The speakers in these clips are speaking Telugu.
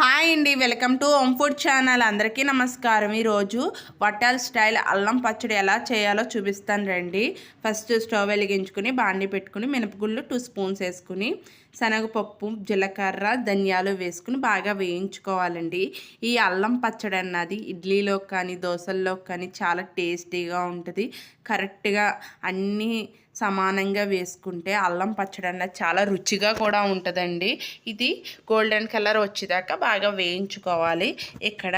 Hi. హాయ్ అండి. Welcome to home food channel. అందరికీ నమస్కారం. ఈరోజు హోటల్ స్టైల్ అల్లం పచ్చడి ఎలా చేయాలో చూపిస్తాను రండి. ఫస్ట్ స్టవ్ వెలిగించుకుని బాండి పెట్టుకుని మినపగుళ్ళు టూ స్పూన్స్ వేసుకుని శనగపప్పు జీలకర్ర ధనియాలు వేసుకుని బాగా వేయించుకోవాలండి. ఈ అల్లం పచ్చడి అన్నది ఇడ్లీలో కానీ దోశల్లో కానీ చాలా టేస్టీగా ఉంటుంది. కరెక్ట్గా అన్నీ సమానంగా వేసుకుంటే అల్లం పచ్చడి అన్నది చాలా రుచిగా కూడా ఉంటుందండి. ఇది గోల్డెన్ కలర్ వచ్చేదాకా బాగా వేయించుకోవాలి. ఇక్కడ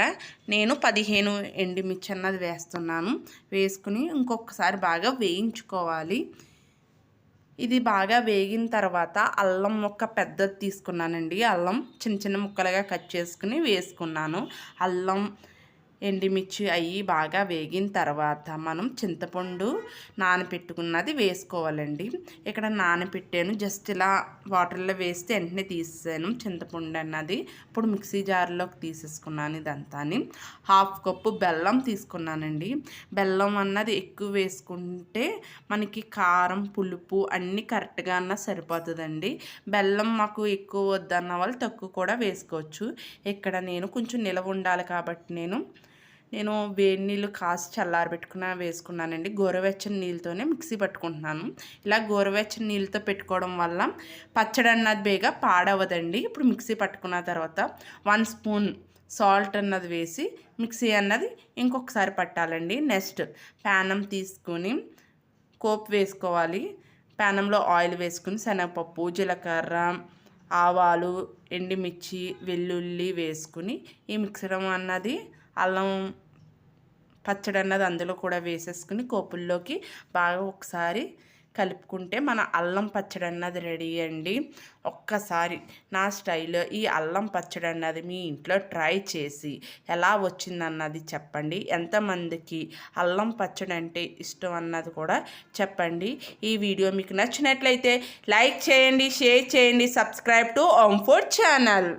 నేను పదిహేను ఎండిమిర్చి అన్నది వేస్తున్నాను. వేసుకుని ఇంకొకసారి బాగా వేయించుకోవాలి. ఇది బాగా వేగిన తర్వాత అల్లం ముక్క పెద్దది తీసుకున్నానండి. అల్లం చిన్న చిన్న ముక్కలుగా కట్ చేసుకుని వేసుకున్నాను. అల్లం ఎండిమిర్చి అవి బాగా వేగిన తర్వాత మనం చింతపండు నానపెట్టుకున్నది వేసుకోవాలండి. ఇక్కడ నానపెట్టాను. జస్ట్ ఇలా వాటర్లో వేస్తే వెంటనే తీసేసాను చింతపండు అన్నది. ఇప్పుడు మిక్సీ జార్లోకి తీసేసుకున్నాను ఇదంతా హాఫ్ కప్పు బెల్లం తీసుకున్నానండి. బెల్లం అన్నది ఎక్కువ వేసుకుంటే మనకి కారం పులుపు అన్నీ కరెక్ట్గా అన్న సరిపోతుందండి. బెల్లం మాకు ఎక్కువ వద్దన్న వాళ్ళు తక్కువ కూడా వేసుకోవచ్చు. ఇక్కడ నేను కొంచెం నిలవ ఉండాలి కాబట్టి నేను నేను వేడి నీళ్ళు కాసి చల్లారబెట్టుకున్న వేసుకున్నానండి. గోరువెచ్చని నీళ్ళతోనే మిక్సీ పట్టుకుంటున్నాను. ఇలా గోరువెచ్చని నీళ్ళతో పెట్టుకోవడం వల్ల పచ్చడి అన్నది బేగా పాడవదండి. ఇప్పుడు మిక్సీ పట్టుకున్న తర్వాత వన్ స్పూన్ సాల్ట్ అన్నది వేసి మిక్సీ అన్నది ఇంకొకసారి పట్టాలండి. నెక్స్ట్ ప్యానం తీసుకొని కోప్ వేసుకోవాలి. ప్యానంలో ఆయిల్ వేసుకుని శనగపప్పు జీలకర్ర ఆవాలు ఎండుమిర్చి వెల్లుల్లి వేసుకుని ఈ మిక్సరం అన్నది అల్లం పచ్చడి అన్నది అందులో కూడా వేసేసుకుని కోపుల్లోకి బాగా ఒకసారి కలుపుకుంటే మన అల్లం పచ్చడి అన్నది రెడీ అండి. ఒక్కసారి నా స్టైల్లో ఈ అల్లం పచ్చడి అన్నది మీ ఇంట్లో ట్రై చేసి ఎలా వచ్చిందన్నది చెప్పండి. ఎంతమందికి అల్లం పచ్చడి అంటే ఇష్టం అన్నది కూడా చెప్పండి. ఈ వీడియో మీకు నచ్చినట్లయితే లైక్ చేయండి షేర్ చేయండి subscribe to home food channel.